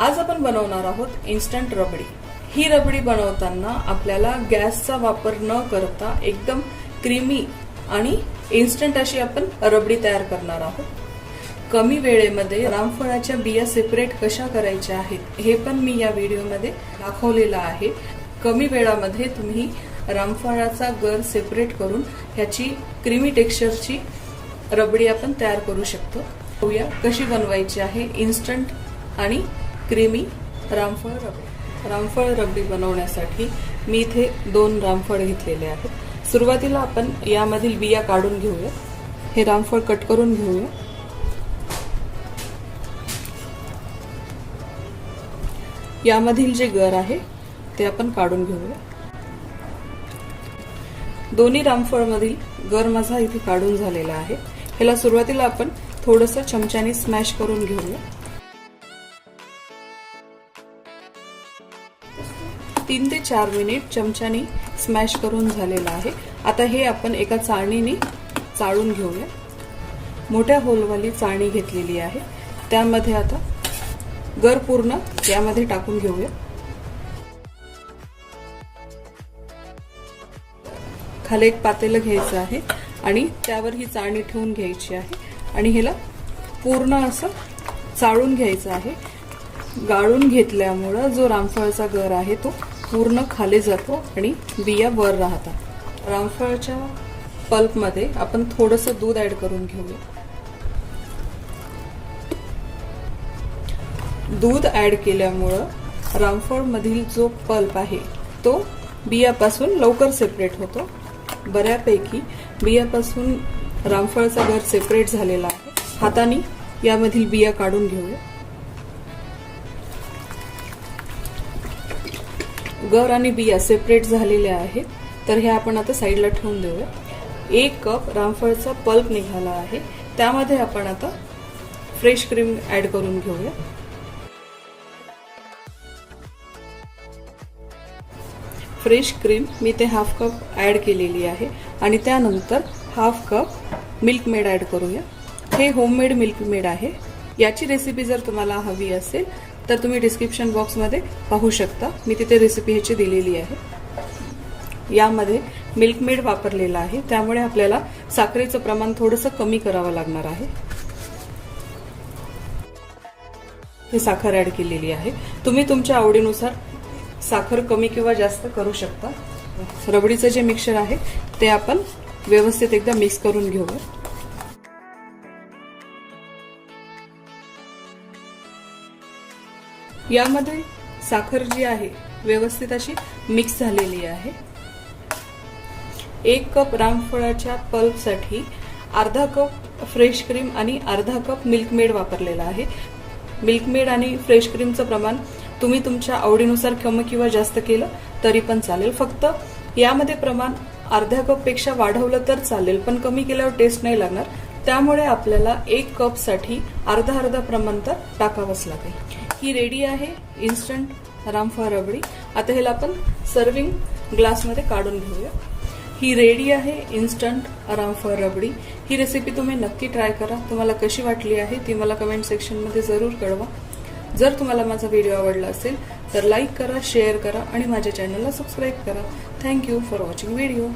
आज आपण बनवणार आहोत इन्स्टंट रबडी. ही रबडी बनवताना आपल्याला गॅसचा वापर न करता एकदम क्रीमी आणि इन्स्टंट अशी आपण रबडी तयार करणार आहोत. कमी वेळेमध्ये रामफळाच्या बिया सेपरेट कशा करायच्या आहेत हे पण मी या व्हिडिओमध्ये दाखवलेलं आहे. कमी वेळामध्ये तुम्ही रामफळाचा गर सेपरेट करून ह्याची क्रीमी टेक्स्चरची रबडी आपण तयार करू शकतो. कशी बनवायची आहे इन्स्टंट आणि क्रीमी रामफळ रबडी रामफळ रबडी बनवण्यासाठी मी इथे दोन रामफळ घेतलेले आहेत. सुरुवातीला आपण यामधील बिया काढून घेऊया. हे रामफळ कट करून घेऊया. यामधील जे गर आहे ते आपण काढून घेऊया. दोन्ही रामफळमधील गर माझा इथे काढून झालेला आहे. ह्याला सुरुवातीला आपण थोडस चमच्याने स्मॅश करून घेऊया. तीन ते चार मिनिट चमच्याने स्मॅश करून झालेलं आहे. आता हे आपण एका चाळणीने चाळून घेऊया. मोठ्या होलवाली चाळणी घेतलेली आहे. त्यामध्ये आता गर पूर्ण यामध्ये टाकून घेऊया. खाली एक पातेलं घ्यायचं आहे आणि त्यावर ही चाळणी ठेवून घ्यायची आहे. आणि ह्याला पूर्ण असं चाळून घ्यायचं आहे. गाळून घेतल्यामुळं जो रामफळाचा गर आहे तो पूर्ण खाली जातो आणि बिया वर राहतात. रामफळाच्या पल्पमध्ये आपण थोडंसं दूध ॲड करून घेऊया. दूध ॲड केल्यामुळं रामफळमधील जो पल्प आहे तो बियापासून लवकर सेपरेट होतो. बऱ्यापैकी बियापासून रामफळचा घर सेपरेट झालेला आहे. हाताने यामधील बिया काढून घेऊया. गर आणि बिया सेपरेट झालेल्या आहेत. तर हे आपण आता साईडला ठेवून देऊया एक कप रामफळचा पल्प निघाला आहे. त्यामध्ये आपण आता फ्रेश क्रीम ऍड करून घेऊया. फ्रेश क्रीम मी ते हाफ कप ॲड केलेली आहे. आणि त्यानंतर half cup milk made add करूया. हे होममेड मिल्क मेड आहे. याची रेसिपी जर तुम्हाला हवी असेल तर तुम्ही डिस्क्रिप्शन बॉक्समध्ये पाहू शकता. मी तिथे रेसिपी ह्याची दिलेली आहे. यामध्ये मिल्क मेड वापरलेला आहे. त्यामुळे आपल्याला साखरेचं प्रमाण थोडंसं कमी करावं लागणार आहे. हे साखर ॲड केलेली आहे. तुम्ही तुमच्या आवडीनुसार साखर कमी किंवा जास्त करू शकता. रबडीचं जे मिक्सर आहे ते आपण व्यवस्थित एकदा मिक्स करून घेऊया. यामध्ये साखर जी आहे व्यवस्थित अशी मिक्स झालेली आहे. एक कप रामफळाच्या पल्पसाठी अर्धा कप फ्रेश क्रीम आणि अर्धा कप मिल्कमेड वापरलेला आहे. मिल्कमेड आणि फ्रेश क्रीमचं प्रमाण तुम्ही तुमच्या आवडीनुसार कमी किंवा जास्त केलं तरी पण चालेल. फक्त यामध्ये प्रमाण अर्ध्या कपपेक्षा वाढवलं तर चालेल पण कमी केल्यावर टेस्ट नाही लागणार. त्यामुळे आपल्याला एक कपसाठी अर्धा अर्धा प्रमाण तर टाकावंच लागेल. ही रेडी आहे. इन्स्टंट रामफळ रबडी. आता ह्याला आपण सर्विंग ग्लासमध्ये काढून घेऊया. ही रेडी आहे. इन्स्टंट रामफळ रबडी. ही रेसिपी तुम्ही नक्की ट्राय करा. तुम्हाला कशी वाटली आहे ती मला कमेंट सेक्शनमध्ये जरूर कळवा. जर तुम्हाला माझा व्हिडिओ आवडला असेल तर लाईक करा शेअर करा आणि माझ्या चॅनलला सबस्क्राईब करा. Thank you for watching video